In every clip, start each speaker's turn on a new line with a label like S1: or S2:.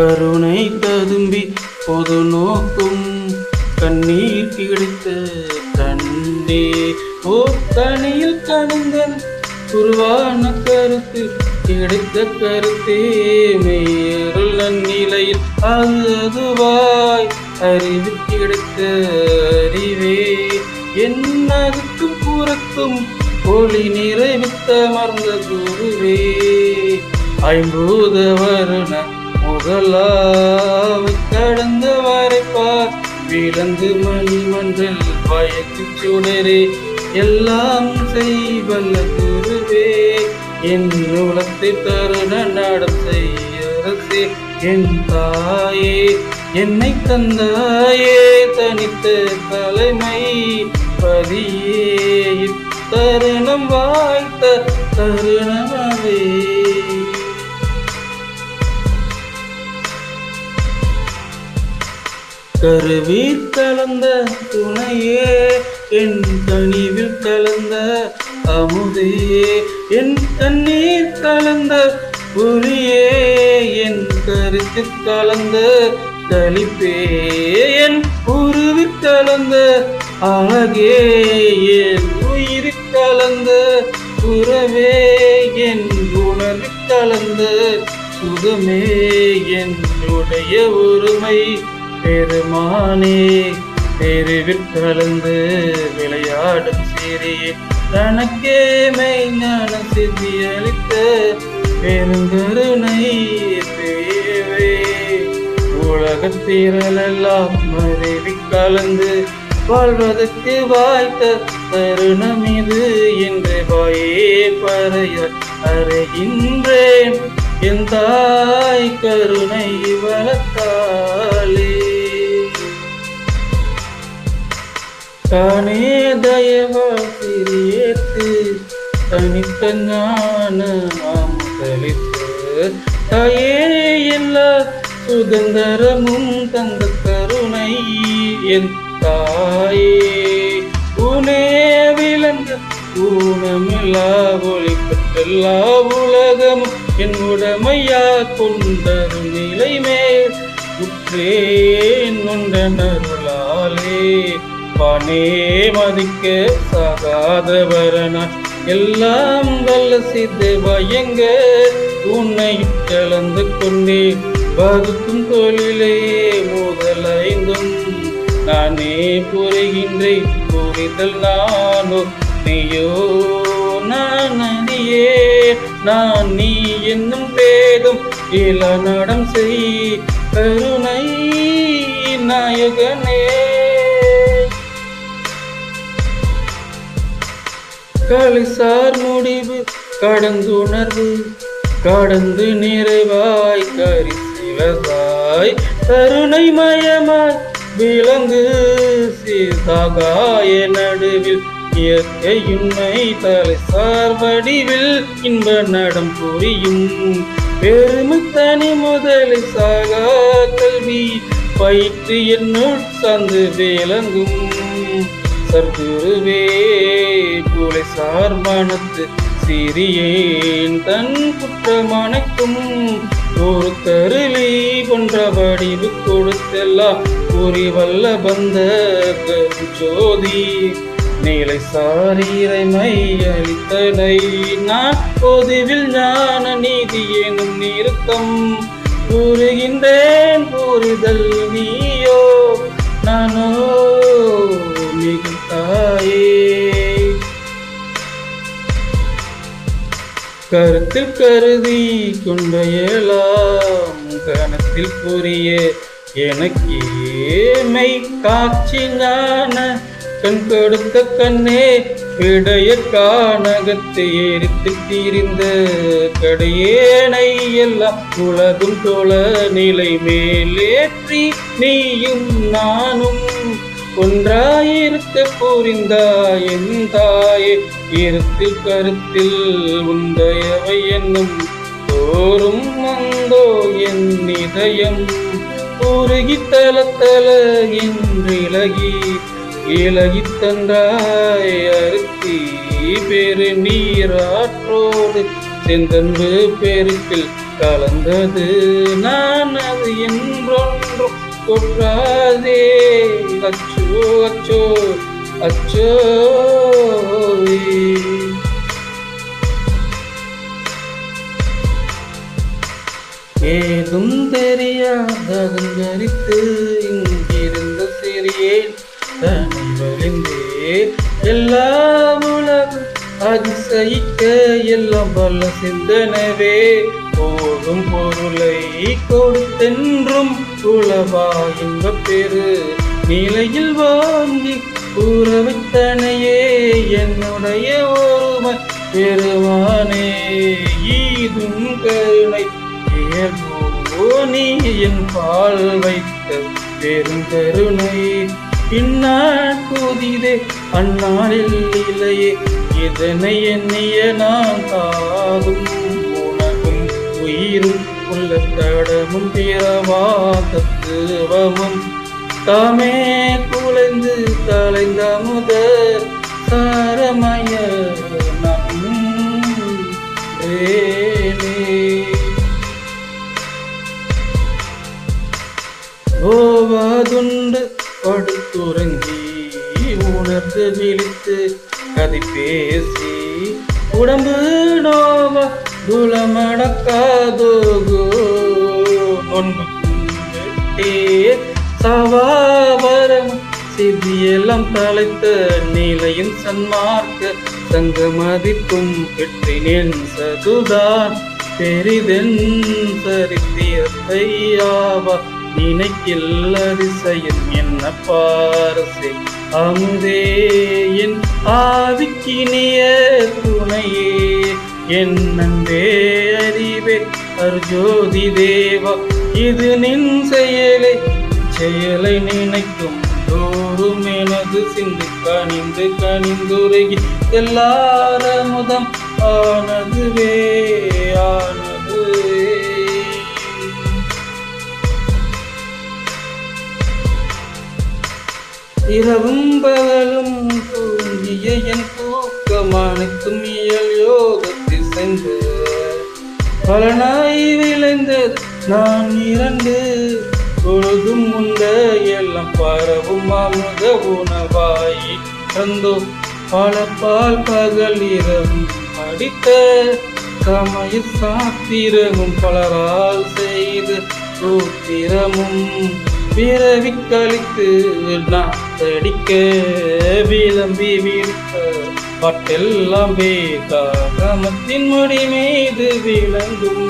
S1: கருணை ததும்பி பொது நோக்கும் கண்ணீர் கிடைத்த கண்டே ஓ தனியில் கணுங்கன் குருவான கருத்து கிடைத்த கருத்தே மேருள் நன்னிலையில் அது அதுவாய் அறிவு கிடைத்த அறிவே. என்னதுக்கு புறத்தும் ஒளி நிறைவித்த மறந்த குருவே. ஐம்பூத வருண முதலாவு கடந்த வரைப்பார் விலங்கு மணிமன்றல் பயக்கு சுடரே. எல்லாம் செய்வல்ல குருவே. என் உலகத்தை தருண நடம் செய்யரசே என் தாயே என்னை தந்தாயே. தனித்த தலைமை பதியே இத்தருணம் வாய்த்த தருணமே கருவி கலந்த துணையே என் கனிவில் கலந்த அமுதே என் தண்ணீர் கலந்த புலியே என் கருத்து கலந்த கலிப்பே என் உருவி கலந்த அழகே என் உயிர் கலந்த உறவே என் உணர்வு கலந்த சுகமே என்னுடைய ஒருமை. பெருமானே தெருவில் கலந்து விளையாடும் சீரியே தனக்கே மெய்ஞான சித்தி அளித்த பெருங்கருணை தேவே உலகத்திரலெல்லாம் மறைவி கலந்து வாழ்வதற்கு வாய்த்த தருணம் இது என்று வாயே பறைய அறைகின்றேன். என் தாய் கருணை வளர்த்தாளே தானே தயவா சிறியேத்து தனித்த ஞான அமுதளித்து தாயே எல்லா சுதந்திரமும் தந்த கருணை என் தாயே. உனே விளங்க ஊனமில்லா ஒளிப்பட்டெல்லா உலகம் என் உடமையா கொண்டரும் நிலை மேல் உற்றேன் உண்டனருளாலே. வானே மதிக்க சாகாதவரனா எல்லாம் வல்ல சித்து பயங்க உன்னை கலந்து கொண்டே. வகுக்கும் தொழிலே முதலைந்தும் நானே புரிகின்றேன் புரிதல் நானோ. நீயோ நான் அறியே நான் நீ என்னும் பேதும் இள நடம் செய். கருணை நாயகனே காலை சார் முடிவு கடந்துணர்வு. கடந்து நிறைவாய் கரிசிவதாய் கருணை மயமாய் விளங்கு சீதாகாய நடுவில். இயற்கை இயற்கையுண்மை தலைசார் வடிவில் இன்ப நடம் புரியும். பெருமை தனி முதலை சாகா கல்வி பயிற்று என்னுள் சந்து விளங்கும். சர்திருவே கூலை சார்பானத்து சிறியேன். தன் குற்றமனைக்கும் ஒரு கருளி போன்ற வடிவு கொடுத்தெல்லாம் புரி வல்ல பந்த ஜோதி நீலை சாரீரை அளித்தனை நான் பொதுவில் ஞான நீதி எனும் நிறுத்தம் கூறுகின்றேன். கூறுதல் நீ கருத்தில் கருதி கொண்ட ஏலாம் கணத்தில் புரிய எனக்கேமை காட்சி ஞான கண் கொடுத்த கண்ணே இடைய கானகத்தை எரித்து தீரிந்த கடையேனை எல்லாம் உலகும் தோழ நிலை மேலேற்றி நீயும் நானும் ஒன்றாயிருத்து புரிந்தாய் என் தாயே. இருத்தில் கருத்தில் உந்தயவை என்னும் தோறும் வந்தோ என் இதயம். உருகி தல தல என்றிலகி இலகி தந்தாய் அருத்தி பெரு நீராற்றோடு. செந்தன்பு பெருக்கில் கலந்தது நான் அது என்றொன்றும் கொற்றாதே அச்சோ அச்சோ அச்சோ ஏதும் தெரியாதகங்கரித்து இங்கிருந்த சிறியே தனி வலிந்தே எல்லாம் அதிசயிக்க எல்லாம் வல்ல சிந்தனவே. போதும் பொருளை கொடுத்தென்றும் உளவா இன்ப பெரு நிலையில் வாங்கி கூற வைத்தனையே என்னுடைய ஒருமை பெருவானே ஈதும் கருணை ஏகோ நீ என் பால் வைத்த பெருங்கருணை பின்னால் புதிதே அந்நாளில் இல்லையே இதனை எண்ணிய நான் காதும் உனகும் உயிரும் உள்ள தடமும் பிறவா தாமே குலைந்து தலைந்த முதல் சாரமய ஓவாதுண்டு படுத்துறங்கி உணர்ந்து விழித்து கதை பேசி உடம்பு நோவ குலமடக்காதோகோ சவாவரம் சிதியெல்லாம் தலைத்த நிலையின் சன்மார்க்க தங்க சங்கமதிக்கும் பெற்றினேன் சதுதான். பெரிதென் சரித்தியத்தையாவா நினைக்கில் அதிசயம் என்ன பாரசை. அமுதே என் ஆவிக்கினிய துணையே. என் நன்பே அறிவே அர்ஜோதி தேவா. இது நின் செயலே செயலை நினைக்கும் தோறும் எனது சிந்து கனிந்து கனிந்துருகி. எல்லாரமுதம் ஆனதுவே ஆன இரவும் பகலும் தூங்கிய என் தூக்கம் அனைத்தும் இயல் யோகத்தில் சென்று. பலனாய் விளைந்தது நான் இரண்டு. பொழுதும் உண்ட எல்லாம் பரவும் அமுத உணவாய் தந்தோ. பல பால் பகல் இரவும் அடித்த சமய சாத்திரமும் பலரால் செய்து சூத்திரமும் பிறவி கழித்து நான் நாத்தடிக்க விளம்பி விடுத்த பட்டெல்லாம் வேதாகமத்தின் முடி மீது விளங்கும்.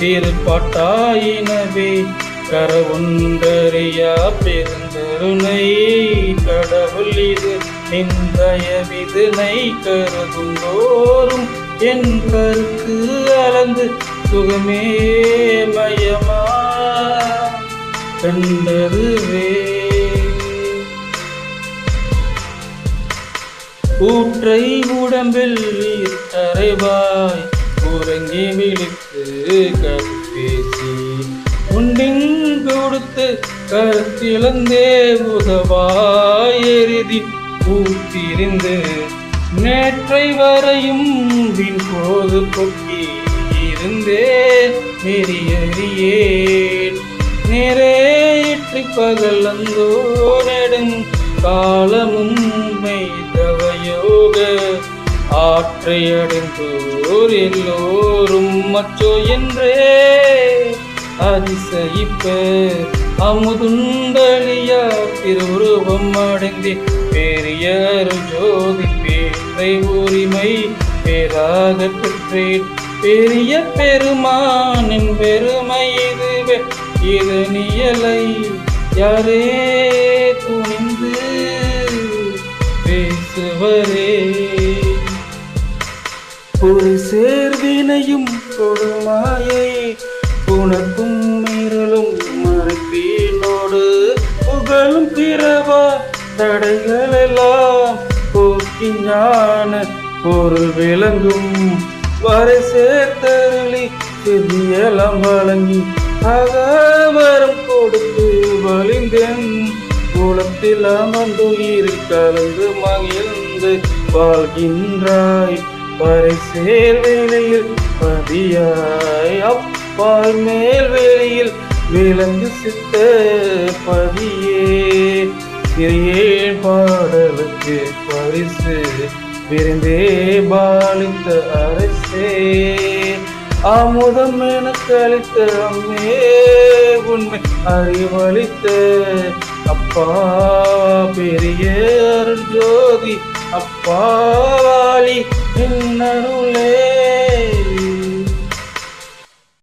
S1: திருப்பாட்டாயினவே கரவுண்டறியா பெருந்தருணை. கடவுள் இது நிந்தய நிந்தயவிதனை கருதுந்தோறும் என் கருக்கு அளந்து சுகமே மயமா. கண்டதுவே ஊற்றை உடம்பில் தரைவாய் உறங்கி விழித்து கற்பேசி. உண்டின் கொடுத்து கருத்திழந்தே உதவாய் எருதி பூத்திருந்து நேற்றை வரையும் வின் போது கொக்கி இருந்தே நெறியறியேன். நேரே இற்றி பகல் அந்தோ நெடும் காலமும் மெய்தவயோக ஆற்றை அடைந்தோர் எல்லோரும் மச்சோ என்றே அதிசயிப்ப. அமுதுண்டலியா திருவுருவம் அடைந்தே. பெரிய ஜோதி பேரை உரிமை பேராக பெற்றேன். பெரிய பெருமானின் பெருமை இதுவே. இது நியலை யாரே பேசுவரே ஒரு சேர்வினையும் கொடுமாயை உனக்கும் மீறலும் மறுப்பீனோடு புகழும் பிறவா தடைகள் எல்லாம் போக்கி ஞான பொருள் விளங்கும். வரை சேர்த்தருளி சிறியலம் வழங்கி அகவரம் கொடுத்து வலிந்தென் குளத்தில் அமர்ந்துயிரில் கலந்து மகிழ்ந்து வந்து வாழ்கின்றாய். வரை வேலையில் பதியாய். அப்பால் மேல் வேலையில் விலங்கு சித்த பதியே. சிறியே பாடலுக்கு பரிசு விருந்தே பாலித்த அரசே. அமுதம் என கழித்த அம்மே உண்மை அறிவளித்த அப்பா பெரிய அருள் ஜோதி அப்பாவாளி என்னருளே